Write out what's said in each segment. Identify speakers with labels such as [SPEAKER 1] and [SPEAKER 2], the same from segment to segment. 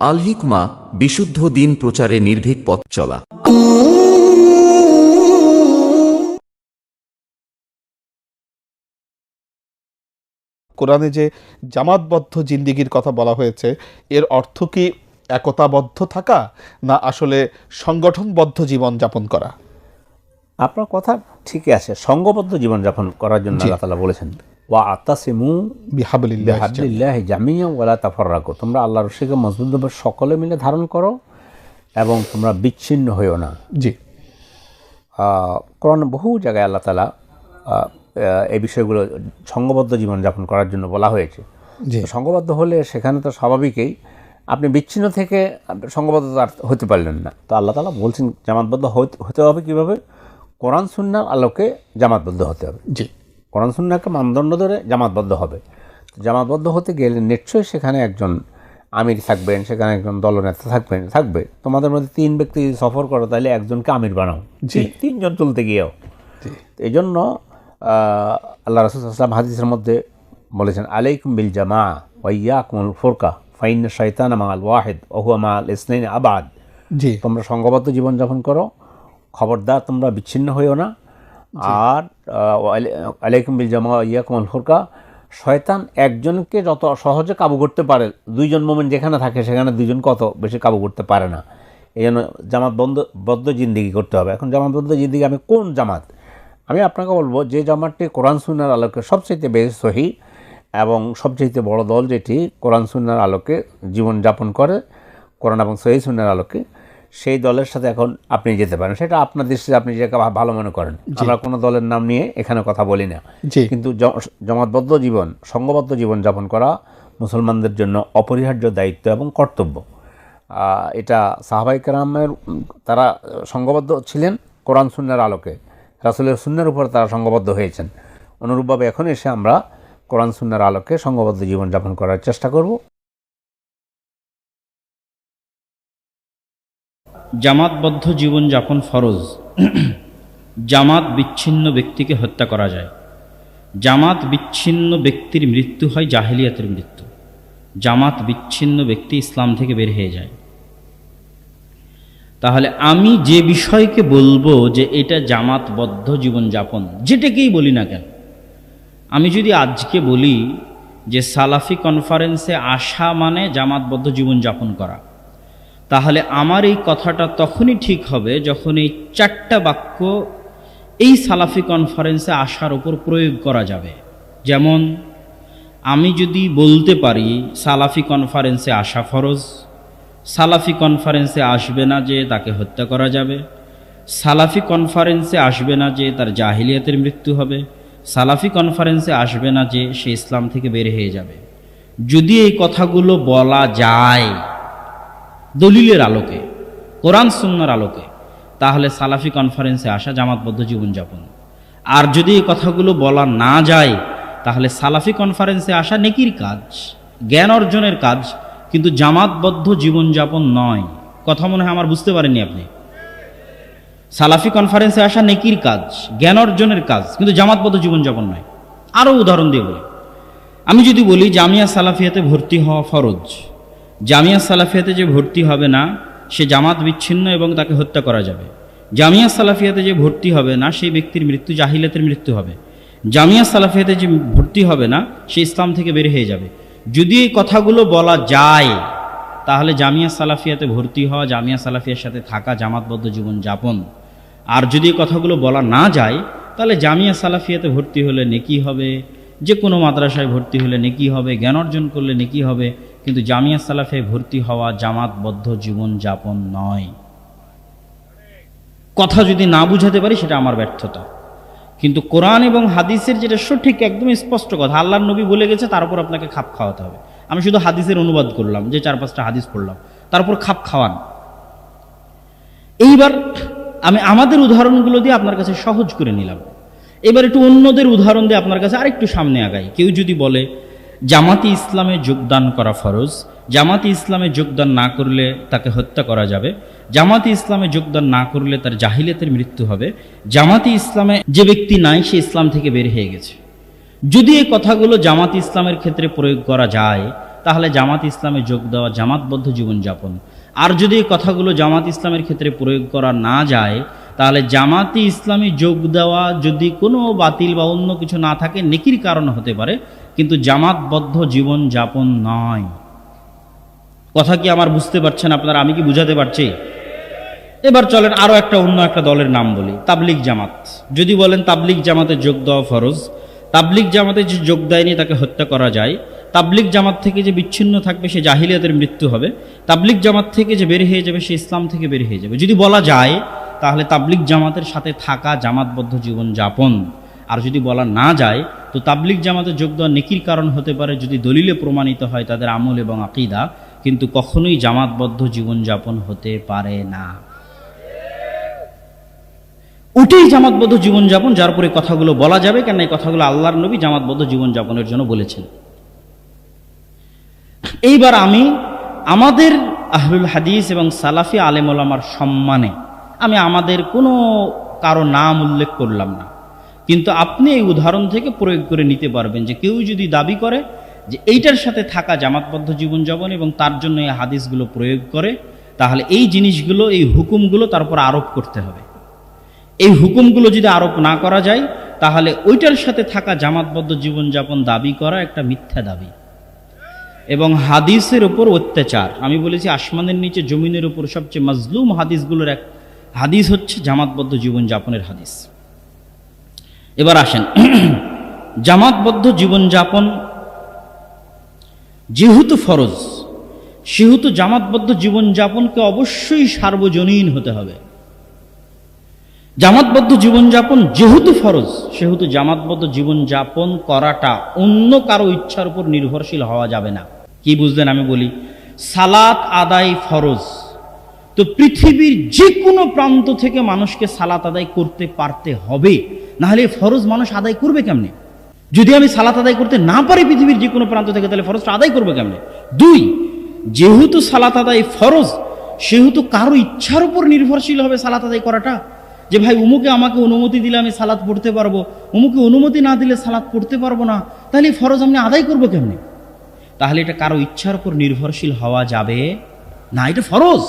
[SPEAKER 1] আল হিকমা বিশুদ্ধ দিন প্রচারে নির্ভীক পথ চলা।
[SPEAKER 2] কোরআনে যে জামাতবদ্ধ জিন্দিগির কথা বলা হয়েছে এর অর্থ কি একতাবদ্ধ থাকা না আসলে সংগঠনবদ্ধ জীবন যাপন করা?
[SPEAKER 3] আপনার কথা ঠিকই আছে সঙ্গবদ্ধ জীবনযাপন করার জন্য আল্লাহ তালা বলেছেন। ওয়া আতাসিমু
[SPEAKER 2] বিহাবলিল্লাহ
[SPEAKER 3] হাবলিল্লাহ জামিয়া ওয়ালা তাফর রাখো তোমরা আল্লাহ রশিকে মজবুতভাবে সকলে মিলে ধারণ করো এবং তোমরা বিচ্ছিন্ন হইও না।
[SPEAKER 2] জি।
[SPEAKER 3] কোরআন বহু জায়গায় আল্লাহ তালা এই বিষয়গুলো সঙ্গবদ্ধ জীবনযাপন করার জন্য বলা হয়েছে।
[SPEAKER 2] জি।
[SPEAKER 3] সঙ্গবদ্ধ হলে সেখানে তো স্বাভাবিকই আপনি বিচ্ছিন্ন থেকে সঙ্গবদ্ধ হতে পারলেন না। তো আল্লাহ তালা বলছেন জামাতবদ্ধ হতে- হতে হবে কীভাবে? কোরআন সুন্নার আলোকে জামাতবদ্ধ হতে হবে।
[SPEAKER 2] জি।
[SPEAKER 3] কোরআন সুন্নাকে মানদণ্ড ধরে জামাতবদ্ধ হবে। জামাতবদ্ধ হতে গেলে নিশ্চয়ই সেখানে একজন আমির থাকবেন সেখানে একজন দলনেতা থাকবেন। থাকবে। তোমাদের মধ্যে তিন ব্যক্তি যদি সফর করো তাহলে একজনকে আমির বানাও।
[SPEAKER 2] জি।
[SPEAKER 3] তিনজন চলতে গিয়েও। এই জন্য আল্লাহ রসুলাম হাদিসের মধ্যে বলেছেন আলাইকুম বিল জামা ওয়াইয়া কুমুল ফোরকা ফাইন শৈতান মাল ওয়াহেদ ওহুয়া মাল ইসনাইন আবাদ।
[SPEAKER 2] জি।
[SPEAKER 3] তোমরা সংঘবদ্ধ জীবনযাপন করো। খবরদার তোমরা বিচ্ছিন্ন হইও না। আর আলাইকুম বিল জামা ইয়াকুম আল ফুরকা। শয়তান একজনকে যত সহজে কাবু করতে পারে, দুইজন মোমেন্ট যেখানে থাকে সেখানে দুইজন কত বেশি কাবু করতে পারে না। এই জন্য জামাত বন্ধ, বদ্ধ জিন্দিগি করতে হবে। এখন জামাতবদ্ধ জিন্দিগি আমি কোন জামাত? আমি আপনাকে বলব যে জামাতটি কোরআন, সুন্নার আলোকে সবচেয়ে বেশি সহি এবং সবচেয়ে বড় দল যেটি কোরআন, সুন্নার আলোকে জীবনযাপন করে, কোরআন এবং সহি, সুন্নার আলোকে সেই দলের সাথে এখন আপনি যেতে পারেন। সেটা আপনার দৃষ্টিতে আপনি যেটা ভালো মনে করেন। আমরা কোনো দলের নাম নিয়ে এখানে কথা বলি না। কিন্তু জমাতবদ্ধ জীবন সংঘবদ্ধ জীবন যাপন করা মুসলমানদের জন্য অপরিহার্য দায়িত্ব এবং কর্তব্য। এটা সাহাবাই কেরামের তারা সংঘবদ্ধ ছিলেন কোরআন সুন্নার আলোকে। রাসুলের সুন্নার উপর তারা সংঘবদ্ধ হয়েছেন। অনুরূপভাবে এখন এসে আমরা কোরআন সুন্নার আলোকে সংঘবদ্ধ জীবনযাপন করার চেষ্টা করব।
[SPEAKER 4] জামাতবদ্ধ জীবনযাপন ফরজ। জামাত বিচ্ছিন্ন ব্যক্তিকে হত্যা করা যায়। জামাত বিচ্ছিন্ন ব্যক্তির মৃত্যু হয় জাহেলিয়াতের মৃত্যু। জামাত বিচ্ছিন্ন ব্যক্তি ইসলাম থেকে বের হয়ে যায়। তাহলে আমি যে বিষয়কে বলব যে এটা জামাতবদ্ধ জীবনযাপন, যেটাকেই বলি না কেন, আমি যদি আজকে বলি যে সালাফি কনফারেন্সে আসা মানে জামাতবদ্ধ জীবনযাপন করা। তাহলে আমার এই কথাটা তখনই ঠিক হবে যখন এই চারটা বাক্য এই সালাফি কনফারেন্সে আসার ওপর প্রয়োগ করা যাবে। যেমন, আমি যদি বলতে পারি, সালাফি কনফারেন্সে আসা ফরজ, সালাফি কনফারেন্সে আসবে না যে তাকে হত্যা করা যাবে, সালাফি কনফারেন্সে আসবে না যে তার জাহিলিয়াতের মৃত্যু হবে, সালাফি কনফারেন্সে আসবে না যে সে ইসলাম থেকে বের হয়ে যাবে। যদি এই কথাগুলো বলা যায় দলিলের আলোকে, কোরআন সুন্নার আলোকে, তাহলে সালাফি কনফারেন্সে আসা জামাতবদ্ধ জীবনযাপন। আর যদি এই কথাগুলো বলা না যায়, তাহলে সালাফি কনফারেন্সে আসা নেকির কাজ, জ্ঞান অর্জনের কাজ, কিন্তু জামাতবদ্ধ জীবনযাপন নয়। কথা মনে হয় আমার বুঝতে পারেননি আপনি। সালাফি কনফারেন্সে আসা নেকির কাজ, জ্ঞান অর্জনের কাজ, কিন্তু জামাতবদ্ধ জীবনযাপন নয়। আরও উদাহরণ দিয়ে বলি। আমি যদি বলি জামিয়া সালাফিয়াতে ভর্তি হওয়া ফরজ জামিয়া সালাফিয়াতে যে ভর্তি হবে না, সে জামাত বিচ্ছিন্ন এবং তাকে হত্যা করা যাবে। জামিয়া সালাফিয়াতে যে ভর্তি হবে না, সেই ব্যক্তির মৃত্যু জাহিলাতের মৃত্যু হবে। জামিয়া সালাফিয়াতে যে ভর্তি হবে না, সে ইসলাম থেকে বের হয়ে যাবে। যদি এই কথাগুলো বলা যায়, তাহলে জামিয়া সালাফিয়াতে ভর্তি হওয়া, জামিয়া সালাফিয়ার সাথে থাকা, জামাতবদ্ধ জীবন যাপন। আর যদি এই কথাগুলো বলা না যায়, তাহলে জামিয়া সালাফিয়াতে ভর্তি হলে নেকি হবে? যে কোনো মাদ্রাসায় ভর্তি হলে নেকি হবে, জ্ঞান অর্জন করলে নেকি হবে, কিন্তু জামিয়া সালাফে ভর্তি হওয়া জামাতবদ্ধ জীবন যাপন নয়। কথা যদি না বুঝাতে পারি, সেটা আমার ব্যর্থতা। কিন্তু কোরআন এবং হাদিসের যেটা সঠিক একদম স্পষ্ট কথা, আল্লাহর নবী বলে গেছে, তার উপর আপনাকে খাপ খাওয়াতে হবে। আমি শুধু হাদিসের অনুবাদ করলাম, যে চার পাঁচটা হাদিস পড়লাম, তার উপর খাপ খাওয়ান। এইবার আমি আমাদের উদাহরণগুলো দিয়ে আপনার কাছে সহজ করে নিলাম। এবার একটু অন্যদের উদাহরণ দিয়ে আপনার কাছে আরেকটু সামনে আগাই। কেউ যদি বলে, জামাতি ইসলামে যোগদান করা ফরজ, জামাতি ইসলামে যোগদান না করলে তাকে হত্যা করা যাবে, জামাতি ইসলামে যোগদান না করলে তার জাহিলিয়াতের মৃত্যু হবে, জামাতি ইসলামে যে ব্যক্তি নাই, সে ইসলাম থেকে বের হয়ে গেছে। যদি এই কথাগুলো জামাত ইসলামের ক্ষেত্রে প্রয়োগ করা যায়, তাহলে জামাত ইসলামে যোগ দেওয়া জামাতবদ্ধ জীবনযাপন। আর যদি এই কথাগুলো জামাত ইসলামের ক্ষেত্রে প্রয়োগ করা না যায় তাহলে জামাতি ইসলামী যোগ দেওয়া যদি কোনো বাতিল বা অন্য কিছু না থাকে, নেকির কারণ হতে পারে, কিন্তু জামাতবদ্ধ জীবন যাপন নয়। কথা কি আমার বুঝতে পারছেন আপনারা? আমি কি বুঝাতে পারছি? এবার চলেন আরও একটা, অন্য একটা দলের নাম বলি তাবলিক জামাত। যদি বলেন তাবলিক জামাতে যোগ দেওয়া ফরজ তাবলিক জামাতে যে যোগ দেয়নি তাকে হত্যা করা যায় তাবলিক জামাত থেকে যে বিচ্ছিন্ন থাকবে সে জাহিলিয়াতের মৃত্যু হবে তাবলিক জামাত থেকে যে বের হয়ে যাবে সে ইসলাম থেকে বের হয়ে যাবে। যদি বলা যায় তাহলে তাবলিক জামাতের সাথে থাকা জামাতবদ্ধ জীবন যাপন আর যদি বলা না যায়, তো তাবলিক জামাতে যোগ দেওয়া নেকির কারণ হতে পারে যদি দলিলে প্রমাণিত হয় তাদের আমল এবং আকিদা, কিন্তু কখনোই জামাতবদ্ধ জীবনযাপন হতে পারে না। ওটাই জামাতবদ্ধ জীবনযাপন, যার উপরে কথাগুলো বলা যাবে কেন এই কথাগুলো আল্লাহর নবী জামাতবদ্ধ জীবনযাপনের জন্য বলেছেন। এইবার আমি আমাদের আহলুল হাদিস এবং সালাফি আলেমুলামার সম্মানে আমি আমাদের কোনো কারও নাম উল্লেখ করলাম না। কিন্তু আপনি এই উদাহরণ থেকে প্রয়োগ করে নিতে পারবেন যে কেউ যদি দাবি করে যে এইটার সাথে থাকা জামাতবদ্ধ জীবনযাপন এবং তার জন্য এই হাদিসগুলো প্রয়োগ করে, তাহলে এই জিনিসগুলো, এই হুকুমগুলো তার উপর আরোপ করতে হবে। এই হুকুমগুলো যদি আরোপ না করা যায়, তাহলে ওইটার সাথে থাকা জামাতবদ্ধ জীবনযাপন দাবি করা একটা মিথ্যা দাবি। এবং হাদিসের উপর অত্যাচার। আমি বলেছি আসমানের নিচে জমিনের উপর সবচেয়ে মজলুম হাদিসগুলোর এক হাদিস হচ্ছে জামাতবদ্ধ জীবনযাপনের হাদিস। এবার আসেন। জামাতবদ্ধ জীবনযাপন যেহেতু ফরজ, সেহেতু জামাতবদ্ধ জীবনযাপনকে অবশ্যই সার্বজনীন হতে হবে। জামাতবদ্ধ জীবনযাপন যেহেতু ফরজ, সেহেতু জামাতবদ্ধ জীবনযাপন করাটা অন্য কারও ইচ্ছার উপর নির্ভরশীল হওয়া যাবে না। কি বুঝলেন আমি বলি? সালাত আদায় ফরজ। তো পৃথিবীর যে কোনো প্রান্ত থেকে মানুষকে সালাত আদায় করতে পারতে হবে। নাহলে ফরজ মানুষ আদায় করবে কেমনে? যদি আমি সালাত আদায় করতে না পারি পৃথিবীর যে কোনো প্রান্ত থেকে, তাহলে ফরজটা আদায় করবে কেমনে? দুই, যেহেতু সালাত আদায় ফরজ, সেহেতু কারও ইচ্ছার উপর নির্ভরশীল হবে সালাত আদায় করাটা। যে ভাই, উমুকে আমাকে অনুমতি দিলে আমি সালাত পড়তে পারব, উমুকে অনুমতি না দিলে সালাত পড়তে পারব না, তাহলে ফরজ আমি আদায় করব কেমনে? তাহলে এটা কারও ইচ্ছার উপর নির্ভরশীল হওয়া যাবে না, এটা ফরজ।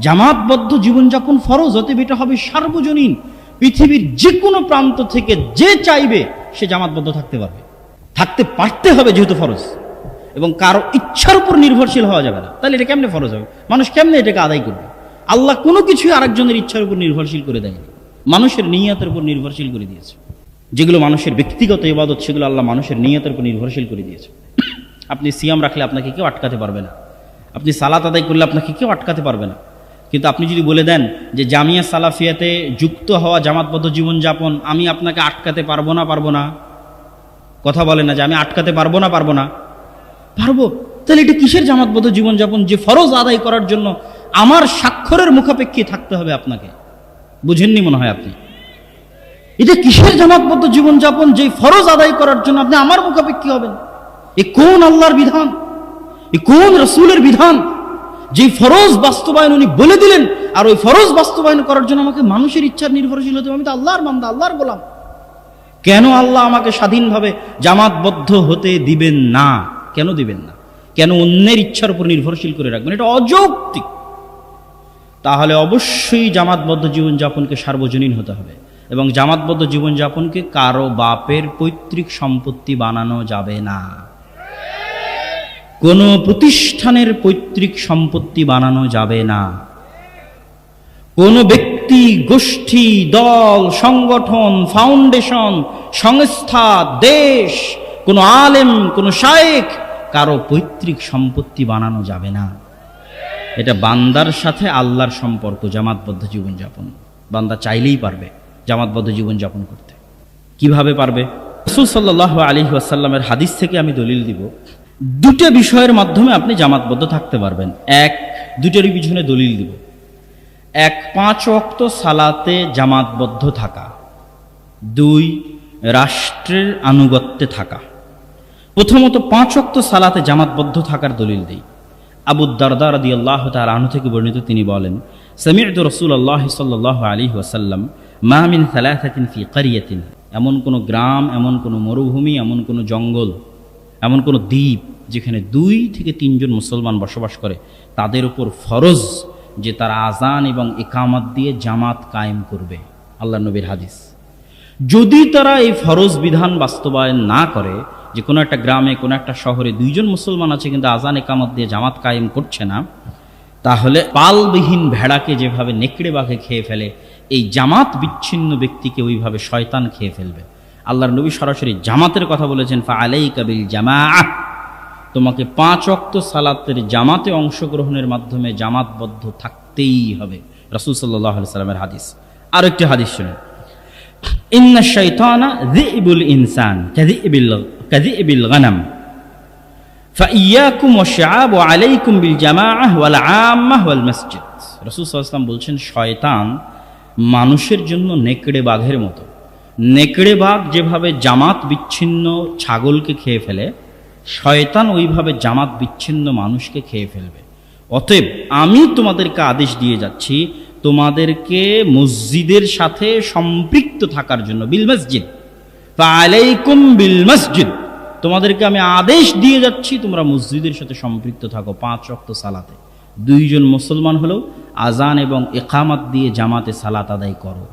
[SPEAKER 4] জামাতবদ্ধ জীবনযাপন ফরজ, অতএব এটা হবে সার্বজনীন, পৃথিবীর যে কোনো প্রান্ত থেকে যে চাইবে, সে জামাতবদ্ধ থাকতে পারবে। থাকতে পারতে হবে যেহেতু ফরজ, এবং কারও ইচ্ছার উপর নির্ভরশীল হওয়া যাবে না। তাহলে এটা কেমনে ফরজ হবে? মানুষ কেমনে এটাকে আদায় করবে? আল্লাহ কোনো কিছুই আরেকজনের ইচ্ছার উপর নির্ভরশীল করে দেয়নি। মানুষের নিয়তের উপর নির্ভরশীল করে দিয়েছে। যেগুলো মানুষের ব্যক্তিগত ইবাদত, সেগুলো আল্লাহ মানুষের নিয়তের উপর নির্ভরশীল করে দিয়েছে। আপনি সিয়াম রাখলে আপনাকে কেউ আটকাতে পারবে না। আপনি সালাত আদায় করলে আপনাকে কেউ আটকাতে পারবে না। কিন্তু আপনি যদি বলে দেন যে জামিয়া সালাফিয়াতে যুক্ত হওয়া জামাতবদ্ধ জীবনযাপন আমি আপনাকে আটকাতে পারব না পারব না? কথা বলে না যে আমি আটকাতে পারব না পারব না? পারব? তাহলে এটা কিসের জামাতবদ্ধ জীবনযাপন? যে ফরজ আদায় করার জন্য আমার স্বাক্ষরের মুখাপেক্ষী থাকতে হবে আপনাকে। বুঝেননি মনে হয় আপনি? এটা কিসের জামাতবদ্ধ জীবনযাপন? যে ফরজ আদায় করার জন্য আপনি আমার মুখাপেক্ষী হবেন। এ কোন আল্লাহর বিধান? এ কোন রসুলের বিধান? যে ফরজ বাস্তবায়ন উনি বলে দিলেন, আর ওই ফরজ বাস্তবায়ন করার জন্য আমাকে মানুষের ইচ্ছার নির্ভরশীল হতে। আমি তো আল্লাহর মান্দা আল্লাহর গোলাম। কেন আল্লাহ আমাকে স্বাধীনভাবে জামাতবদ্ধ হতে দিবেন না? কেন দিবেন না? কেন অন্যের ইচ্ছার উপর নির্ভরশীল করে রাখবেন? এটা অযৌক্তিক। তাহলে অবশ্যই জামাতবদ্ধ জীবনযাপনকে সার্বজনীন হতে হবে। এবং জামাতবদ্ধ জীবনযাপনকে কারও বাপের পৈতৃক সম্পত্তি বানানো যাবে না। কোনো প্রতিষ্ঠানের পৈতৃক সম্পত্তি বানানো যাবে না। কোনো ব্যক্তি, গোষ্ঠী, দল, সংগঠন, ফাউন্ডেশন, সংস্থা, দেশ, কোনো আলেম, কোনো শায়েক কারও পৈতৃক সম্পত্তি বানানো যাবে না। এটা বান্দার সাথে আল্লাহর সম্পর্ক, জামাতবদ্ধ জীবনযাপন। বান্দা চাইলেই পারবে জামাতবদ্ধ জীবনযাপন করতে। কীভাবে পারবে? রসুল সাল্লাহ আলী আসাল্লামের হাদিস থেকে আমি দলিল দিব। দুটো বিষয়ের মাধ্যমে আপনি জামাতবদ্ধ থাকতে পারবেন। এক দুটোরই পিছনে দলিল দিব। এক, পাঁচ অক্ত সালাতে জামাতবদ্ধ থাকা। দুই, রাষ্ট্রের আনুগত্যে থাকা। প্রথমত পাঁচ অক্ত সালাতে জামাতবদ্ধ থাকার দলিল দিই। আবু দারদা রদি আল্লাহ তার আনু থেকে বর্ণিত তিনি বলেন সামিউদ রসুল আল্লাহ সাল্লাহ আলী ওয়াসাল্লাম মাহমিন কারিয়াতিন। এমন কোনো গ্রাম, এমন কোনো মরুভূমি, এমন কোনো জঙ্গল এমন কোনো দ্বীপ যেখানে দুই থেকে তিনজন মুসলমান বসবাস করে, তাদের উপর ফরজ যে তারা আজান এবং একামত দিয়ে জামাত কায়েম করবে। আল্লাহ নবীর হাদিস। যদি তারা এই ফরজ বিধান বাস্তবায়ন না করে, যে কোনো একটা গ্রামে, কোনো একটা শহরে দুইজন মুসলমান আছে কিন্তু আজান একামত দিয়ে জামাত কায়েম করছে না, তাহলে পালবিহীন ভেড়াকে যেভাবে নেকড়ে বাঘে খেয়ে ফেলে, এই জামাত বিচ্ছিন্ন ব্যক্তিকে ওইভাবে শয়তান খেয়ে ফেলবে। আল্লাহর নবী সরাসরি জামাতের কথা বলেছেন ফা আলাই কাবিল জামা তোমাকে পাঁচ অক্ত সালাতের জামাতে অংশগ্রহণের মাধ্যমে জামাতবদ্ধ থাকতেই হবে। রাসুল সাল্লাহ সাল্লামের হাদিস। আর একটি হাদিস শুনুন। ইন্না শাইতানা যিবুল ইনসান কাযিবিল কাযিবিল গানাম। ফাইয়াকুম ওয়াশআব ওয়া আলাইকুম বিল জামাআহ ওয়াল আম্মাহ ওয়াল মসজিদ। রাসূল সাল্লাল্লাহু আলাইহি বলছেন, শয়তান মানুষের জন্য নেকড়ে বাঘের মতো। নেকড়ে বাঘ যেভাবে জামাত বিচ্ছিন্ন ছাগলকে খেয়ে ফেলে, শয়তান ওইভাবে জামাত বিচ্ছিন্ন মানুষকে খেয়ে ফেলবে। অতএব আমি তোমাদেরকে আদেশ দিয়ে যাচ্ছি, তোমাদেরকে মসজিদের সাথে সম্পৃক্ত থাকার জন্য, বিল মসজিদ। আলাইকুম বিল মসজিদ। তোমাদেরকে আমি আদেশ দিয়ে যাচ্ছি, তোমরা মসজিদের সাথে সম্পৃক্ত থাকো পাঁচ রক্ত সালাতে। দুইজন মুসলমান হলেও আজান এবং একামাত দিয়ে জামাতে সালাত আদায় করো।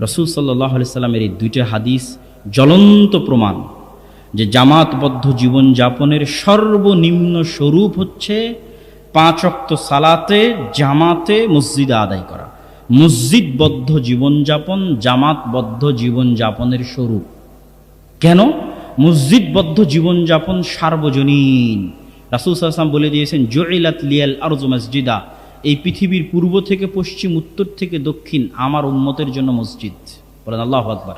[SPEAKER 4] রসুল সাল্লাহ সাল্লামের এই দুইটা হাদিস জ্বলন্ত প্রমাণ যে জামাতবদ্ধ জীবনযাপনের সর্বনিম্ন স্বরূপ হচ্ছে পাঁচ অক্ত সালাতে, জামাতে মসজিদে আদায় করা। মসজিদবদ্ধ জীবনযাপন জামাতবদ্ধ জীবনযাপনের স্বরূপ। কেন? মসজিদবদ্ধ জীবনযাপন সার্বজনীন। রাসুল সাল্লাম বলে দিয়েছেন জয়লাত লিয়াল আরজ মসজিদা। এই পৃথিবীর পূর্ব থেকে পশ্চিম, উত্তর থেকে দক্ষিণ আমার উন্মতের জন্য মসজিদ। বলেন আল্লাহ আকবার।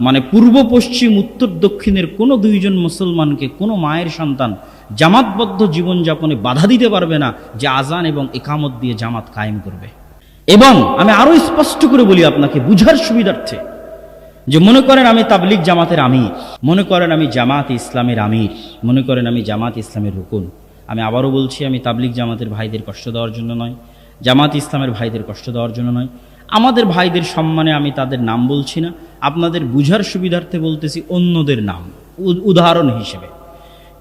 [SPEAKER 4] মানে পূর্ব, পশ্চিম, উত্তর, দক্ষিণের কোনো দুইজন মুসলমানকে, কোনো মায়ের সন্তান জামাতবদ্ধ জীবনযাপনে বাধা দিতে পারবে না যে আজান এবং একামত দিয়ে জামাত কায়েম করবে। এবং আমি আরও স্পষ্ট করে বলি আপনাকে, বুঝার সুবিধার্থে যে মনে করেন আমি তাবলিক জামাতের আমির, মনে করেন আমি জামাত ইসলামের আমির, মনে করেন আমি জামাত ইসলামের রুকুন। আমি আবারও বলছি, আমি তাবলিক জামাতের ভাইদের কষ্ট দেওয়ার জন্য নয়, জামাত ইসলামের ভাইদের কষ্ট দেওয়ার জন্য নয়। আমাদের ভাইদের সম্মানে আমি তাদের নাম বলছি না, আপনাদের বুঝার সুবিধার্থে বলতেছি অন্যদের নাম উদাহরণ হিসেবে।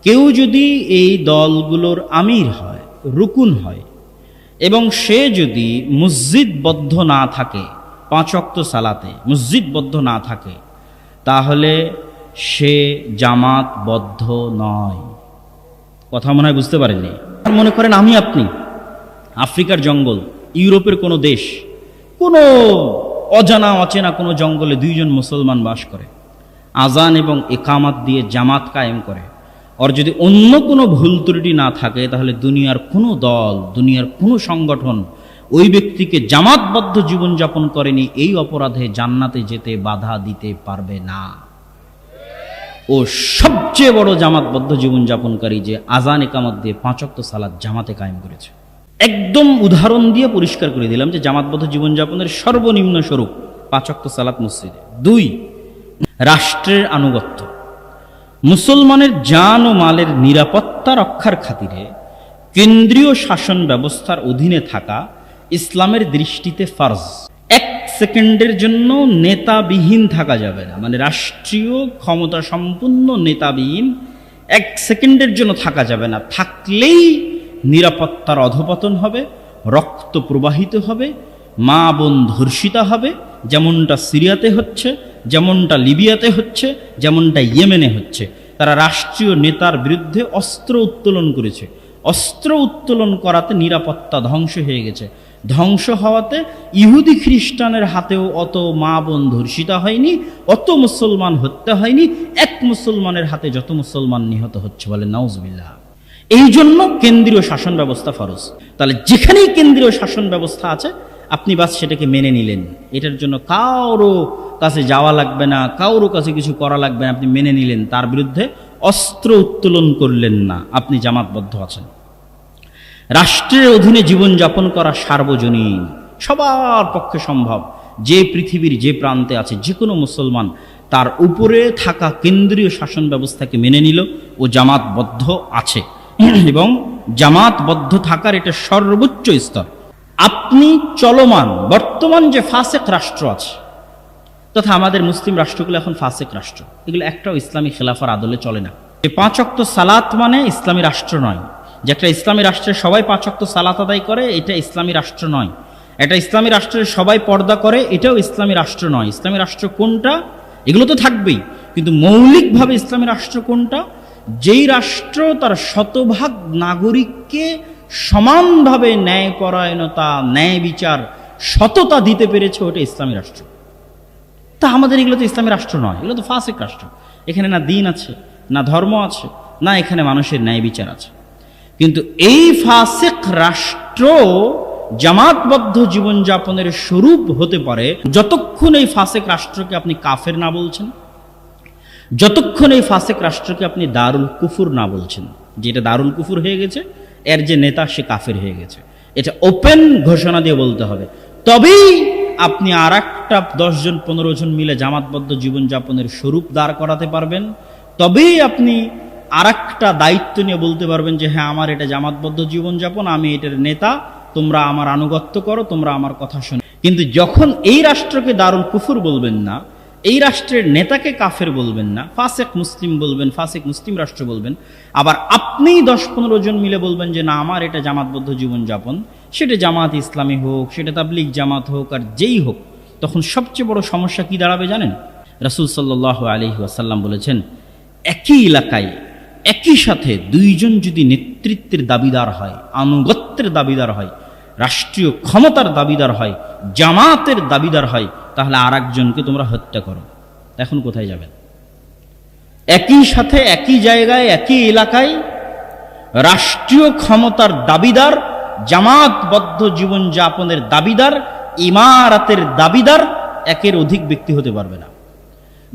[SPEAKER 4] কেউ যদি এই দলগুলোর আমির হয়, রুকুন হয়, এবং সে যদি মসজিদবদ্ধ না থাকে পাঁচ অক্ত সালাতে মসজিদবদ্ধ না থাকে, তাহলে সে জামাতবদ্ধ নয়। কথা মনে হয় বুঝতে পারেননি। আর মনে করেন আমি আপনি। আফ্রিকার জঙ্গল, ইউরোপের কোনো দেশ, কোনো অজানা, অচেনা কোনো জঙ্গলে দুইজন মুসলমান বাস করে। আজান এবং একামাত দিয়ে জামাত কায়েম করে। ওর যদি অন্য কোনো ভুল ত্রুটি না থাকে, তাহলে দুনিয়ার কোনো দল, দুনিয়ার কোনো সংগঠন ওই ব্যক্তিকে জামাতবদ্ধ জীবনযাপন করেনি, এই অপরাধে জান্নাতে যেতে বাধা দিতে পারবে না। ও সবচেয়ে বড় জামাতবদ্ধ জীবনযাপনকারী যে আজান একামত দিয়ে পাঁচক্ত সালাদ জামাতে কায়েম করেছে। একদম উদাহরণ দিয়ে পরিষ্কার করে দিলাম যে জামাতবদ্ধ জীবনযাপনের সর্বনিম্ন স্বরূপ পাঁচক্ত সালাত মসজিদে। দুই, রাষ্ট্রের আনুগত্য। মুসলমানের জান ও মালের নিরাপত্তা রক্ষার খাতিরে কেন্দ্রীয় শাসন ব্যবস্থার অধীনে থাকা ইসলামের দৃষ্টিতে ফার্জ। এক সেকেন্ডের জন্য নেতাবিহীন থাকা যাবে না। মানে রাষ্ট্রীয় ক্ষমতা সম্পূর্ণ নেতাবিহীন এক সেকেন্ডের জন্য থাকা যাবে না। থাকলেই নিরাপত্তার অধপতন হবে, রক্ত প্রবাহিত হবে, মা বোন ধর্ষিতা হবে, যেমনটা সিরিয়াতে হচ্ছে, যেমনটা লিবিয়াতে হচ্ছে, যেমনটা ইয়েমেনে হচ্ছে। তারা রাষ্ট্রীয় নেতার বিরুদ্ধে অস্ত্র উত্তোলন করেছে। অস্ত্র উত্তোলন করাতে নিরাপত্তা ধ্বংস হয়ে গেছে। ধ্বংস হওয়াতে ইহুদি খ্রিস্টানের হাতেও অত মা বোন ধর্ষিতা হয়নি, অত মুসলমান হত্যা হয়নি, এক মুসলমানের হাতে যত মুসলমান নিহত হচ্ছে বলে নাউজবিল্লাহ। এই জন্য কেন্দ্রীয় শাসন ব্যবস্থা ফরজ। তাহলে যেখানেই কেন্দ্রীয় শাসন ব্যবস্থা আছে, আপনি বাস সেটাকে মেনে নিলেন। এটার জন্য কারও কাছে যাওয়া লাগবে না, কারও কাছে কিছু করা লাগবে না, আপনি মেনে নিলেন। তার বিরুদ্ধে অস্ত্র উত্তোলন করলেন না। আপনি জামাতবদ্ধ আছেন। রাষ্ট্রের অধীনে জীবনযাপন করা সার্বজনীন, সবার পক্ষে সম্ভব। যে পৃথিবীর যে প্রান্তে আছে, যে কোনো মুসলমান তার উপরে থাকা কেন্দ্রীয় শাসন ব্যবস্থাকে মেনে নিল ও জামাতবদ্ধ আছে। এবং জামাতবদ্ধ থাকার এটা সর্বোচ্চ স্তর। আপনি চলমান, বর্তমান যে ফাসেক রাষ্ট্র আছে, তথা আমাদের মুসলিম রাষ্ট্রগুলো এখন ফাসেক রাষ্ট্র। এগুলো একটাও ইসলামী খেলাফার আদলে চলে না। পাঁচ অক্ত সালাত মানে ইসলামী রাষ্ট্র নয়। যে একটা ইসলামী রাষ্ট্রের সবাই পাঁচ অক্ত সালাত আদায় করে, এটা ইসলামী রাষ্ট্র নয়। এটা ইসলামী রাষ্ট্রের সবাই পর্দা করে, এটাও ইসলামী রাষ্ট্র নয়। ইসলামী রাষ্ট্র কোনটা? এগুলো তো থাকবেই। কিন্তু মৌলিকভাবে ইসলামী রাষ্ট্র কোনটা? যেই রাষ্ট্র তার শতভাগ নাগরিককে সমানভাবে ন্যায়পরায়ণতা ন্যায় বিচার সততা দিতে পেরেছে, ওটা ইসলামী রাষ্ট্র। তা আমাদের এগুলো তো ইসলামী রাষ্ট্র নয়। এগুলো তো ফাসিক রাষ্ট্র। এখানে না দিন আছে, না ধর্ম আছে, না এখানে মানুষের ন্যায় বিচার আছে। কিন্তু এই ফাসিক রাষ্ট্র জামাতবদ্ধ জীবনযাপনের স্বরূপ হতে পারে যতক্ষণ এই ফাসিক রাষ্ট্রকে আপনি কাফের না বলছেন, যতক্ষণ এই ফাসেক রাষ্ট্রকে আপনি দারুল কুফুর না বলছেন। যে এটা দারুল কুফুর হয়ে গেছে, এর যে নেতা সে কাফের হয়ে গেছে। এটা ওপেন ঘোষণা দিয়ে বলতে হবে। তবেই আপনি আর একটা দশজন পনেরো জন মিলে জামাতবদ্ধ জীবনযাপনের স্বরূপ দাঁড় করাতে পারবেন। তবেই আপনি আর একটা দায়িত্ব নিয়ে বলতে পারবেন যে হ্যাঁ আমার এটা জামাতবদ্ধ জীবনযাপন, আমি এটার নেতা, তোমরা আমার আনুগত্য করো, তোমরা আমার কথা শোনো। কিন্তু যখন এই রাষ্ট্রকে দারুল কুফুর বলবেন না, এই রাষ্ট্রের নেতাকে কাফের বলবেন না, ফাসেক মুসলিম বলবেন, ফাসেক মুসলিম রাষ্ট্র বলবেন, আবার আপনিই দশ পনেরো জন মিলে বলবেন যে, না, আমার এটা জামাতবদ্ধ জীবনযাপন, সেটা জামাত ইসলামী হোক, সেটা তাবলিক জামাত হোক, আর যেই হোক। তখন সবচেয়ে বড় সমস্যা কি দাঁড়াবে জানেন? রাসুল সাল্লাহ আলহি আসাল্লাম বলেছেন, একই এলাকায় একই সাথে দুইজন যদি নেতৃত্বের দাবিদার হয়, আনুগত্যের দাবিদার হয়, রাষ্ট্রীয় ক্ষমতার দাবিদার হয়, জামাতের দাবিদার হয়, তাহলে আর একজনকে তোমরা হত্যা করো। এখন কোথায় যাবেন? একই সাথে একই জায়গায়, একই এলাকায় রাষ্ট্রীয় ক্ষমতার দাবিদার, জামাতবদ্ধ জীবনযাপনের দাবিদার, ইমারাতের দাবিদার একের অধিক ব্যক্তি হতে পারবে না।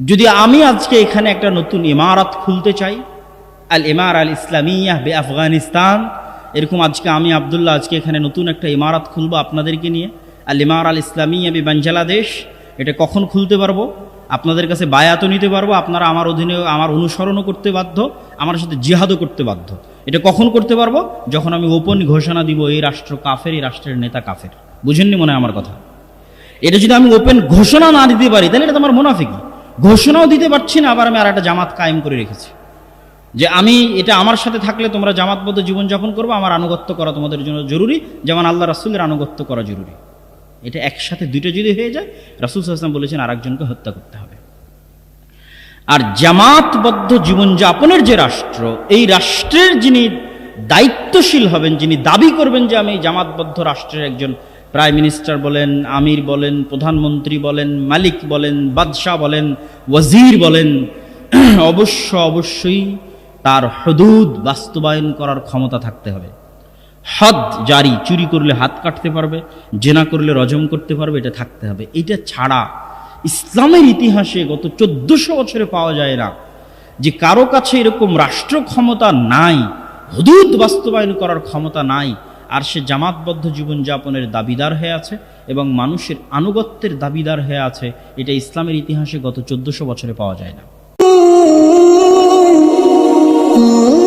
[SPEAKER 4] যদি আমি আজকে এখানে একটা নতুন ইমারত খুলতে চাই আল ইমার আল ইসলামিয়া বে আফগানিস্তান এরকম আজকে আমি, আবদুল্লাহ, আজকে এখানে নতুন একটা ইমারত খুলবো আপনাদেরকে নিয়ে। আল ইমার আল ইসলামিয়া বি বাঞ্জালাদেশ এটা কখন খুলতে পারব? আপনাদের কাছে বায়াতও নিতে পারব। আপনারা আমার অধীনে, আমার অনুসরণও করতে বাধ্য। আমার সাথে জিহাদও করতে বাধ্য। এটা কখন করতে পারব? যখন আমি ওপেন ঘোষণা দিব, এই রাষ্ট্র কাফের, এই রাষ্ট্রের নেতা কাফের। বুঝেননি মনে আমার কথা? এটা যদি আমি ওপেন ঘোষণা না দিতে পারি, তাহলে এটা তো আমার মুনাফিকি ঘোষণাও দিতে পারছি না, আবার আমি আর একটা জামাত কায়েম করে রেখেছি। যে আমি এটা আমার সাথে থাকলে তোমরা জামাতবদ্ধ জীবনযাপন করব, আমার আনুগত্য করা তোমাদের জন্য জরুরি। যেমন আল্লাহ রাসুলের আনুগত্য করা জরুরি। এটা একসাথে দুইটা যদি হয়ে যায়, রাসুল সাল্লাম বলেছেন, আরেকজনকে হত্যা করতে হবে। আর জামাতবদ্ধ জীবনযাপনের যে রাষ্ট্র, এই রাষ্ট্রের যিনি দায়িত্বশীল হবেন, যিনি দাবি করবেন যে আমি জামাতবদ্ধ রাষ্ট্রের একজন প্রাইম মিনিস্টার বলেন, আমির বলেন, প্রধানমন্ত্রী বলেন, মালিক বলেন, বাদশাহ বলেন, ওয়াজির বলেন, অবশ্য অবশ্যই তার হদুদ বাস্তবায়ন করার ক্ষমতা থাকতে হবে। হদ জারি, চুরি করলে হাত কাটতে পারবে, জেনা করলে রজম করতে পারবে, এটা থাকতে হবে। এটা ছাড়া ইসলামের ইতিহাসে গত চোদ্দশো বছরে পাওয়া যায় না যে কারও কাছে এরকম রাষ্ট্র ক্ষমতা নাই, হদুদ বাস্তবায়ন করার ক্ষমতা নাই, আর সে জামাতবদ্ধ জীবনযাপনের দাবিদার হয়ে আছে এবং মানুষের আনুগত্যের দাবিদার হয়ে আছে, এটা ইসলামের ইতিহাসে গত চোদ্দশো বছরে পাওয়া যায় না। Ooh.